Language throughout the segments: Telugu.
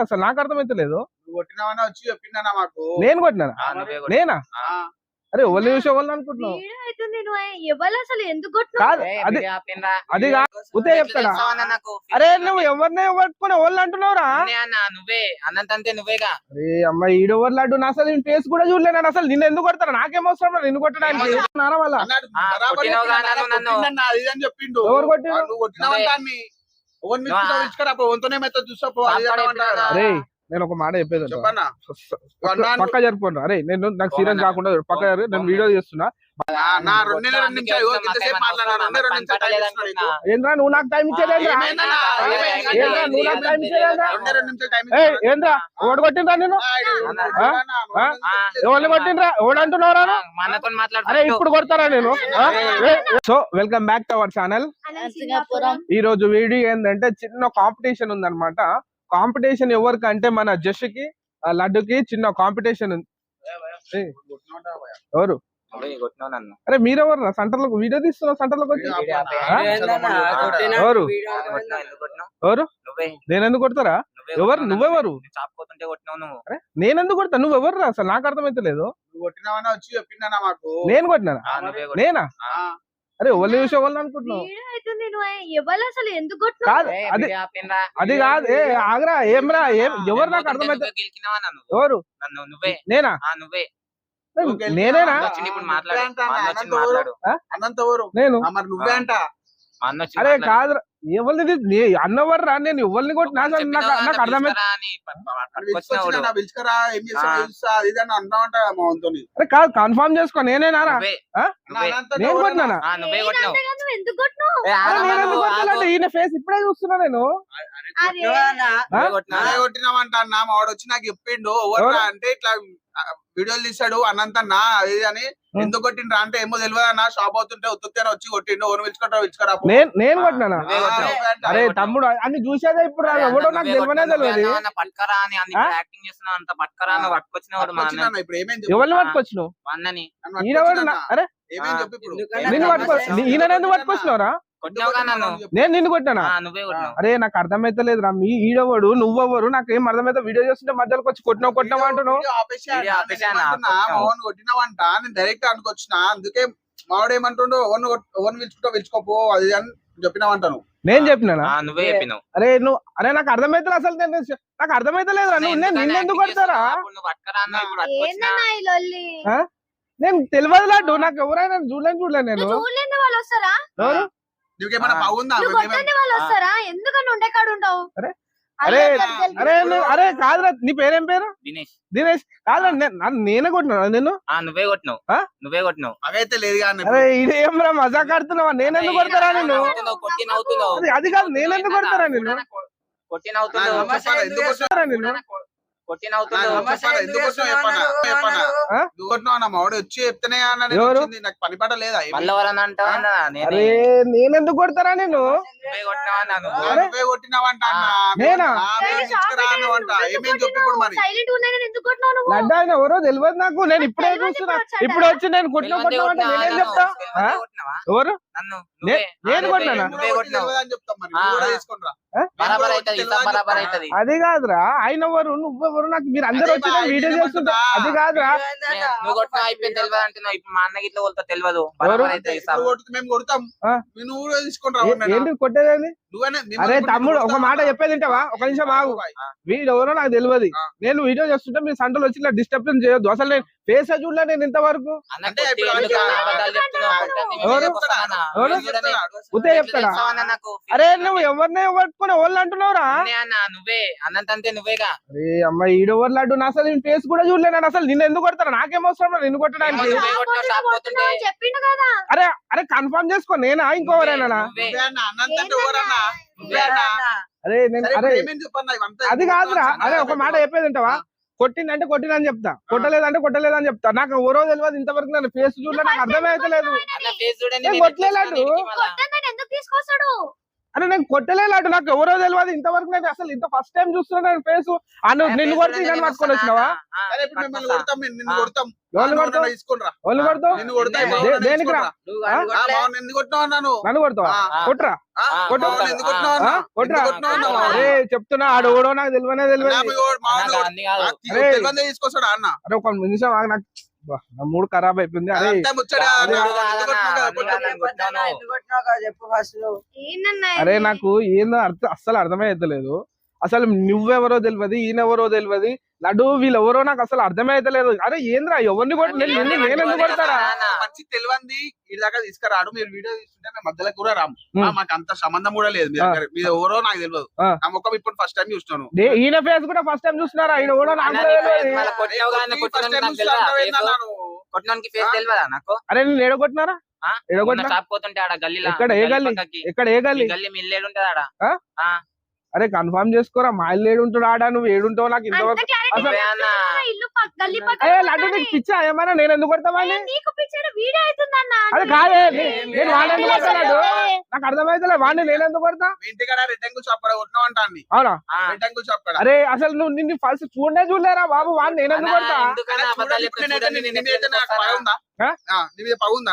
అసలు నాకు అర్థమైతే లేదు. నువ్వు కొట్టినావని వచ్చి మాకు? నేను కొట్టినానా? ఆ, నువ్వే కొట్టు. నేనా? ఆ, అరే వాళ్ళు చూసే వాళ్ళు అనుకుంటున్నావు? ఎవరు అది కాదు చెప్తాడా? అరే నువ్వు ఎవరినే పట్టుకుని వాళ్ళు అంటున్నావురా? నువ్వే. అన్నంతంతే నువ్వేగా? అరే అమ్మ ఈడెవరు లాడు నా అసలు నేను ఫేస్ కూడా చూడలేను నేను అసలు నిన్ను ఎందుకు కొడతాను నాకేం అవసరం నిన్ను కొట్టడానికి. ఎవరు కొట్టిరు? అరే నేను ఒక మాట చెప్పేది పక్క- జరుపుకోండి అరే నేను నాకు సీరియస్ కాకుండా పక్క. నేను వీడియో చేస్తున్నా ఏంద్రా నువ్వు నాకు టైం ఇచ్చేదేంద్రా? నువ్వు నాకు టైం ఇచ్చేదేంద్రా. ఏంద్రా? ఓడి కొట్టిండ్రా నేను ఎవరిని కొట్టిండ్రా? ఓడి అంటున్నావురా మా అన్నతో అరే ఇప్పుడు కొడతారా నేను so welcome back to our channel Singapuram. ఈ రోజు వీడియో ఏంటంటే చిన్న కాంపిటీషన్ ఉందన్నమాట. కాంపిటీషన్ ఎవరికంటే మన జష్కి ఆ లడ్డుకి చిన్న కాంపిటీషన్ ఉంది. ఎవరు? అరే మీరెవరు సెంటర్లో వీడియో తీస్తున్నారు సెంటర్లోకి వచ్చి. ఎవరు? ఎవరు? నువ్వే. నేను ఎందుకు కొడతారా? నువ్వే ఎవరు? నువ్వెవరు? నేను ఎందుకు కొడతా నువ్వు. ఎవరు అసలు నాకు అర్థమైతే లేదు. నువ్వు కొట్టినావని వచ్చి చెప్పిందన్నా మాకు. నేను కొట్టినానా? ఆ, నువ్వే కొట్టు. నేనా? అరే వాళ్ళు చూసే అనుకుంటున్నావు? ఎవరు అసలు ఎందుకు కొట్టినావు? కాదు ఏయ్, అది కాదు ఏ ఆగ్రా ఏమ్రా ఏం? ఎవరు నాకు అర్థమైతే ఎవరు? నేనా? నువ్వు. నేనేనా? నేను? అరే. కాదు ఎవరిది నీ- అన్నవరు రా నేను ఎవరిని కొట్టి నాకు నాకు వంతోని. అరే కాదు కన్ఫర్మ్ చేసుకో? నువ్వే. నేను ఆగు. ఈయన ఫేస్ ఇప్పుడే చూస్తున్నా నేను. కొట్టినావంట అన్న మా వాడు వచ్చి నాకు చెప్పిండు? అంటే ఇట్లా వీడియోలు తీసాడు అన్నంతన్నా అది అని. ఎందుకు కొట్టిండ్రా? అంటే ఏమో తెలియదు? అన్న షాప్ అవుతుంటే ఉత్తుత్తే వచ్చి కొట్టిండు. ఓన్ పిలుచుకుంటావు పిలుచుకరా. నేను. అరే. తమ్ముడు అన్ని చూసేదే ఇప్పుడు ఎవడో నాకు తెలియనే తెలియదు. పట్టుకరా అని అన్ని? యాక్టింగ్ చేస్తున్నావు. అంత పట్టుకరా అని పట్టుకొచ్చినవాడు మా అన్న ఇప్పుడు? ఏమైంది ఎవరిని. పట్టుకొచ్చినావు? అన్నని. నన్ను ఈయన అరే ఏమైంది. చెప్పు ఇప్పుడు? ఈయన ఎందుకు పట్టుకొచ్చినావురా? నేను నిన్ను కొట్టానా? ఆ, నువ్వే కొట్టినావు. అరే నాకు అర్థమైతే లేదురా మీ ఈడవడు? నువ్వెవరు? నాకు ఏం అర్థమైతే వీడియో చేస్తుంటే మధ్యలోకి వచ్చి కొట్టినావు కొట్టినావు అంటున్నావు? కొట్టినావంట. నేను డైరెక్ట్ అనుకొచ్చిన అందుకే మావాడు ఏమంటుండో ఓన్ ఓన్ పిలుచుకుంటా పిలుచుకోపో అది అని చెప్పినావంటాను నేను చెప్పినానా? ఆ, నువ్వే చెప్పినావు. అరే నువ్వు అరే నాకు అర్థమైతే అసలు నేను నాకు అర్థమైతే లేదురా నువ్వు నేను నిన్ను ఎందుకు కొడతారా? నేను తెలియదు లాడు నాకు ఎవరైనా చూడలేను చూడలేను నేను. వస్తారా ఎవరు నీకేమైనా ఆ. బాగుందా? నువ్వు కొట్టని వాళ్ళు వస్తారా? ఎందుకని ఉండే కాడు ఉంటావు? అరే, అరే. అరే నువ్వు- అరే కాదురా నీ పేరేం పేరు? దినేష్. దినేష్. కాదురా నన్ను నేనే కొట్టినా నేను ఆ నువ్వే కొట్టినావు. ఆ? నువ్వే కొట్టినావు. అవైతే లేదు అరే ఇది రా మజాక్ ఆడుతున్నావా? నేను ఎందుకు కొడతారా నేను నవ్వుతున్నావు, కొట్టి నవ్వుతున్నావు అది- అది కాదు నేను ఎందుకు కొడతారా నేను కొట్టి నవ్వుతున్నావు ఎందుకు కొడతారా నేను లడ్డా ఆయన ఎవరో తెలియదు నాకు. నేను ఇప్పుడే చూస్తున్నా. ఇప్పుడు వచ్చి నేను కొట్టిన కొట్టినా అంటే నేనేం? చెప్తా? ఎవరు. నేను ఆ, అది కాదురా ఆయన ఎవరు నువ్వెవరు నాకు మీరు అందరు అదే వచ్చి వీడియో చేస్తుంటా? అది కాదురా. నువ్వు కొట్టినా అయిపోయింది తెలియదు అంటున్నావు ఇప్పుడు మా అన్నకి ఇట్లా కొడతా తెలియదు. మేము. ఏంటి కొట్టేది నువ్వేనే మిమ్మల్ని అరే తమ్ముడు ఒక? మాట చెప్పేది వింటావా? ఒక నిమిషం ఆగు. వీడు ఎవరో నాకు తెలియదు. నేను వీడియో చేస్తుంటే మీ సంటలు వచ్చి ఇలా డిస్టర్బెన్స్ చేయొద్దు. అసలు నేను ఫేస్ చూడలే నేను ఇంతవరకు. ఉతే చెప్తాడా? చేస్తావు అన్న నాకు? అరే నువ్వు ఎవరినే పట్టుకుని వాళ్ళు అంటున్నావురా నువ్వే. అన్నంతంతే నువ్వేగా. అరే అమ్మ ఈడెవరు లాడు నా అసలు నేను ఫేస్ కూడా చూడలేను నేను అసలు నిన్ను ఎందుకు కొడతాను నాకేం అవసరం రా నిన్ను కొట్టడానికి. చెప్పిండు కదా. అరే అరే కన్ఫర్మ్ చేసుకో. నేనా ఇంకోవరేనా అరే నేను అరే అది కాదురా. అరే ఒక మాట చెప్పేది ఉంటావా కొట్టిందంటే కొట్టినని చెప్తా. కొట్టలేదంటే కొట్టలేదని చెప్తా. నాకు ఎవరో తెలియదు ఇంతవరకు నేను ఫేస్ చూడలే నాకు అర్థమే అయితే లేదు. చూడండి నేను కొట్టలేదు. నాకు ఎవరో తెలియదు ఇంతవరకు నేను అసలు ఇంత ఫస్ట్ టైం చూస్తున్నా నేను ఫేస్ అను నిన్ను కొట్టి నేను పట్టుకొని వచ్చినావా? కొడతాం. కొడతాం. కొడతా దేనికి. రా? నన్ను కొడతావా? కొట్రా. చెప్తున్నా ఆడు ఎవడో నాకు తెలియనే తెలియదు ఒక నిమిషం నాకు నా మూడు ఖరాబ్ అయిపోయింది. అరే అదే చెప్పు ఫస్ట్ అరే? నాకు ఏందో అర్థం అస్సలు అర్థమే అవుతలేదు అసలు నువ్వెవరో తెలియదు ఈయనెవరో తెలియదు లడ్డు వీళ్ళెవరో నాకు అసలు అర్థమే అవుతలేదు అరే ఏంద్రా ఎవరిని కొట్టి నేను ఎందుకు కొడతారా? మంచి తెలియంది ఈ దాకా తీసుకురాడు. మీరు వీడియో తీసుకుంటే మేము మధ్యలో కూడా రాము. మాకు అంత సంబంధం కూడా లేదు. మీరు ఎవరో నాకు తెలియదు. నా ముఖం ఇప్పుడు ఫస్ట్ టైం చూస్తున్నాను. ఈయన ఫేస్ కూడా ఫస్ట్ టైం చూస్తున్నారా? ఈయన కూడా నాకు కూడా అరే నేను ఎడగొట్టినారా ఆ? ఎడగొట్టినా మొన్న షాప్ పోతుంటే ఆడ గల్లీలో ఎక్కడ? ఏ గల్లీ? ఎక్కడ ఏ గల్లి? గల్లీ మీ ఇల్లు ఉంటది ఆడ అరే కన్ఫర్మ్ చేసుకోరా? మా ఇల్లు ఏడుంటాడు ఆడా? నువ్వు ఏడుంటావు నాకు ఇంతవరకు అసలు- నువ్వే అన్న ఇల్లు పక్క- గల్లీ ఏ పక్కన లడ్డు ఉంటానే. నీకు పిచ్చా? ఏమన్నా? నేను ఎందుకు అది కాదే నేను ఎందుకు కొడతాడు? నాకు అర్థమైతలే వాడిని నేను ఎందుకు కొడతా? అవునా? అరే అసలు నువ్వు నిన్ను ఫస్ట్ చూడనే చూడలేరా బాబు? వాడిని నేను ఎందుకు కొడతా?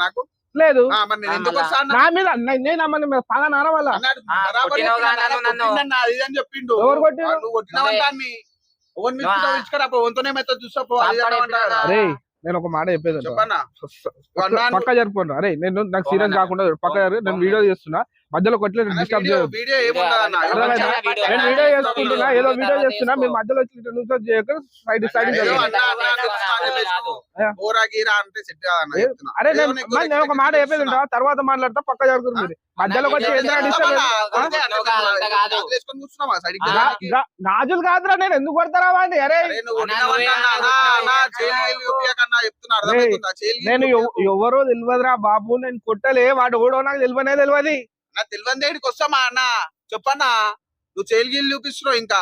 నాకు? లేదు. నేను? నా మీద నేను అమ్మని మీద పగ నారా వల్ల చెప్పిండు. ఎవరు నేను ఒక మాట చెప్పేది పక్క- జరుపుకోండి అరే నేను నాకు సీరియస్? కాకుండా పక్క నేను వీడియో చేస్తున్నా మధ్యలో కొట్టలేదు డిస్టర్బ్ నేను వీడియో చేసుకుంటున్నా ఏదో వీడియో తర్వాత చేస్తున్నా. మీరు మధ్యలో వచ్చి చేయక సైడ్ సైడ్. అరే నేను నీకు మరి నేను ఒక మాట చెప్పేది. వింటావా? తర్వాత మాట్లాడతా పక్క జరుగుతుంది మీరు మధ్యలో వచ్చి? గాజులు కాదురా నేను ఎందుకు కొడతారా వాడిని అరే నేను. ఎవరో తెలియదురా బాబు నేను కొట్టలే వాడు ఓడో నాకు తెలియనే తెలియదు నా తెలివని దగ్గరికి వస్తామా అన్న? చెప్పన్నా? నువ్వు చేయి గీలు చూపిస్తున్నావు ఇంకా.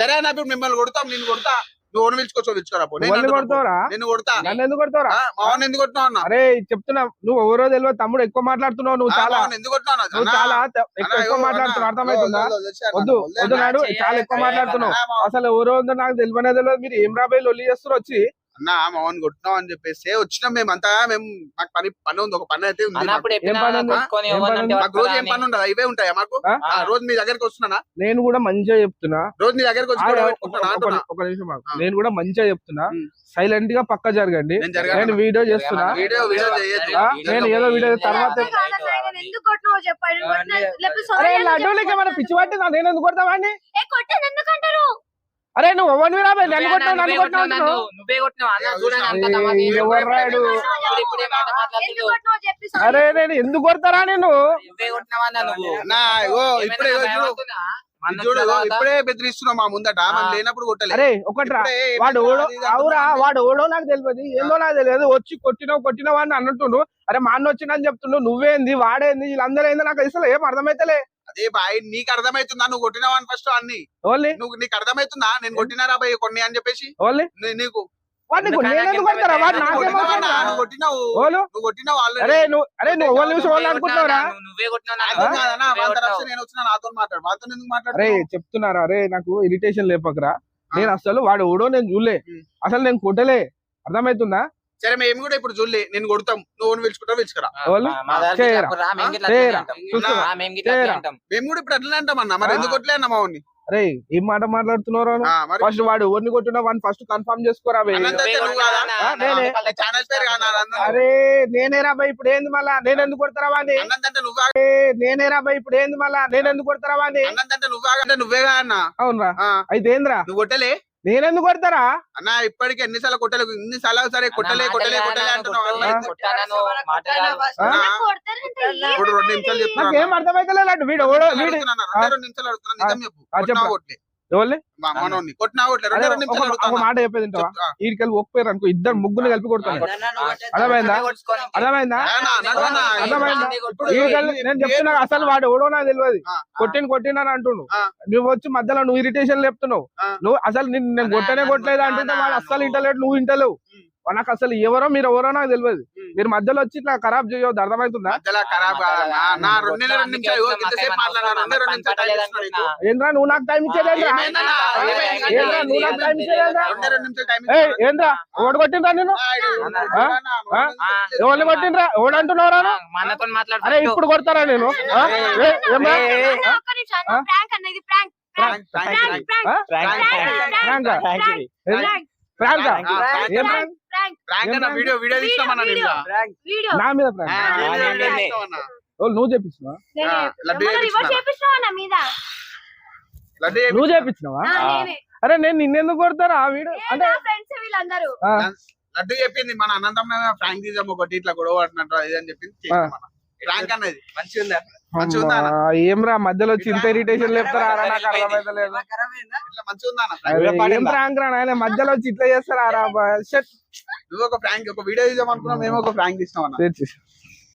సరే అన్న ఇప్పుడు మిమ్మల్ని కొడతాం నేను కొడతా. నువ్వు ఓన్ పిలుచుకోవచ్చు పిలుచుకోరా పో. నేను కొడతా. నన్ను ఎందుకు కొడతావురా? ఆ, మావన్ ఎందుకు కొట్టినావు అన్న? అరే చెప్తున్నా నువ్వు ఎవరో తెలియదు తమ్ముడు ఎక్కువ మాట్లాడుతున్నావు నువ్వు చాలా ఎందుకు కొట్టినావు? నువ్వు చాలా ఎక్కువ మాట్లాడుతున్నావు అర్థమవుతుందా? వద్దు, వద్దు. నాడు చాలా ఎక్కువ మాట్లాడుతున్నావు. అసలు ఎవరో ఉందో నాకు తెలియనే తెలియదు మీరు ఏం రాబోయే లొల్లి చేస్తారు వచ్చి? అన్న మావన్ కొట్టినావు అని చెప్పేసి వచ్చినాం మేమంతా మేము మాకు పని పని ఉంది ఒక పని అయితే ఉంది మాకు. రోజు ఏం పని ఉండదు ఇవే ఉంటాయా మాకు ఆ? ఆ, రోజు మీ దగ్గరికి వస్తున్నానా నేను కూడా మంచిగా చెప్తున్నా రోజు మీ దగ్గరికి వచ్చి ఆడ గొడవ ఒక- పెట్టుకుంటానా ఒక- అంటున్నా. ఒక నిమిషం ఆగు. ఆ. నేను కూడా మంచిగా చెప్తున్నా ఉమ్. సైలెంట్గా పక్క జరగండి నేను జరగను. నేను వీడియో చేస్తున్నా వీడియో వీడియో చేయొద్దు. ఆ, నేను ఏదో వీడియో తర్వాత అర్థం కాదన్న, ఆయన ఎందుకు కొట్టినావో చెప్పు ఆయన కొట్టిన- లేకపోతే అరే sorry అని లడ్డూలకి చెప్పు. ఏమైనా పిచ్చి పట్టిందా నేను ఎందుకు కొట్టేది ఎందుకంటారు అరే నువ్వు ఎవరిని రాబోయే? నన్ను కొట్టావు నన్ను కొట్టినావు. నువ్వే కొట్టినావు అరే నేను ఎందుకు కొడతారా నేను నువ్వే కొట్టినావా అన్న నువ్వు? అన్నా, ఇగో ఇప్పుడే చూడు. ఇప్పుడే బెదిరిస్తున్నావు మా ముందట. మనం. లేనప్పుడు కొట్టలేదు అరే ఒకట్రా వాడు ఓడో అవురా. వాడు ఓడో నాకు తెలియదు. ఏందో నాకు తెలియదు. వచ్చి కొట్టినావు కొట్టినావు అని అన్నట్టుండు. అరే మా అన్న వచ్చిందని చెప్తుండు. నువ్వేంది? వాడేంది? వీళ్ళందరూ ఏంది నాకు అసలు ఏం అర్థమైతలే. అదే బాయ్ నీకు అర్థమవుతుందా నువ్వు కొట్టినావు అని ఫస్ట్ అన్ని. ఓన్లీ నువ్వు నీకు అర్థమవుతుందా నేను కొట్టినారా భయ్ కొన్ని అని చెప్పేసి? నీకు? రా? చెప్తున్నారా? అరే నాకు ఇరిటేషన్ లేపకరా. నేను అసలు వాడు ఓడో నేను చూడలే. ఉమ్. అసలు నేను కొట్టలే. అర్థమవుతుందా సరే మేము కూడా ఇప్పుడు చూడలే. నేను కొడతాం. నువ్వు పిలుచుకుంటావు పిలుచుకురా? మేము అంటాం. అంటాం. కూడా ఇప్పుడు అట్లనే అంటామన్నా మరి ఆ. ఎందుకు కొట్టలే అన్న మావుని అరే ఏం మాట మాట్లాడుతున్నారా మరి ఫస్ట్ వాడు ఎవరిని కొట్టినా వాడిని ఫస్ట్ కన్ఫర్మ్ చేసుకోరా? అన్న, అన్న, అన్న. అరే నేనేరా బై ఇప్పుడు ఏంది మళ్ళా? నేను ఎందుకు కొడతారా ఏ, నేనేరా బై ఇప్పుడు ఏంది మళ్ళా? నేను ఎందుకు కొడతారా అన్నంతంటే నువ్వే అంటే నువ్వేగా అన్న? అవునరా అయితే ఏందిరా? నువ్వు కొట్టలే. నేనెందుకు కొడతారా? అన్న ఇప్పటికి ఎన్నిసార్లు కొట్టలే ఇన్నిసార్లు సరే కొట్టలే కొట్టలే కొట్టలే? అంటున్నావు రెండు నిమిషాలు నాకు చెప్తున్నా రెండు నిమిషాలు అడుగుతున్నా నిజం చెప్పు. కొట్టినా కొట్టినా ఒక మాట చెప్పేది. వీడికెళ్ళి ఒప్పారు అనుకో ఇద్దరు ముగ్గురు కలిపి కొడతాను ఆ, అన్న, నువ్వు కొట్టేది. అర్థమైందా? అర్థమైందా. అర్థమైందా? నేను చెప్తున్నా అసలు వాడు ఎవడో నాకు తెలియదు కొట్టిన కొట్టినని అంటుండు. నువ్వు వచ్చి మధ్యలో నువ్వు ఇరిటేషన్ లేపుతున్నావు ఆ. నువ్వు అసలు నిన్ను నేను కొట్టనే కొట్టలేదు అంటుంటే కొట్టానా వాడు అస్సలు నువ్వు? ఇంటలేడు నువ్వు ఇంటలేవు. నాకు అసలు ఎవరో మీరు ఎవరో నాకు తెలియదు. మీరు మధ్యలో వచ్చి ఇట్లా ఖరాబ్ చేయొద్దు అర్థమవుతుందా. ఏంద్రా నువ్వు నాకు టైం ఇచ్చేదేంద్రా నువ్వు నాకు టైం ఇచ్చేదేంద్రా. ఏంద్రా ఓడి కొట్టిండ్రా నేను? ఎవరిని కొట్టిండ్రా అన్నతో మాట్లాడు అరే ఇప్పుడు కొడతారా నేను ప్రాంకా? ప్రాంకా? ప్రాంక్? Prank, ప్రాంక్ అన్న వీడియో వీడియో తీస్తామన్నా నేను ఇలా. Prank video. నా మీద ఆ, ప్రాంక్ వీడియో ఆ, వీడియో నేను తీస్తామన్నా. ఓ, నువ్వు. చేపిస్తున్నావా నువ్వు చేపించినావా. అరే నేను నిన్నెందుకు కొడతారా ఆ వీడియో? అంటే లడ్డు చెప్పింది మన అనంతం ఫ్రాంక్ తీసాం ఒకటి ఇట్లా గొడవ పడినట్టు అది అని చెప్పింది. ప్రాంక్ అన్నది మంచిగా ఉందా ఏమ్రా మధ్యలో వచ్చి ఇంత ఇరిటేషన్ లేపుతారా? రా నాకు అర్థమైతలేదు. ఏం ప్రాంక్ రా నాయన? మధ్యలో వచ్చి ఇట్లా చేస్తారా రా? బా- షట్. నువ్వు ఒక ప్రాంక్ ఒక వీడియో తీసాం అనుకున్నాం మేము ఒక ప్రాంక్ అన్న. చేసి.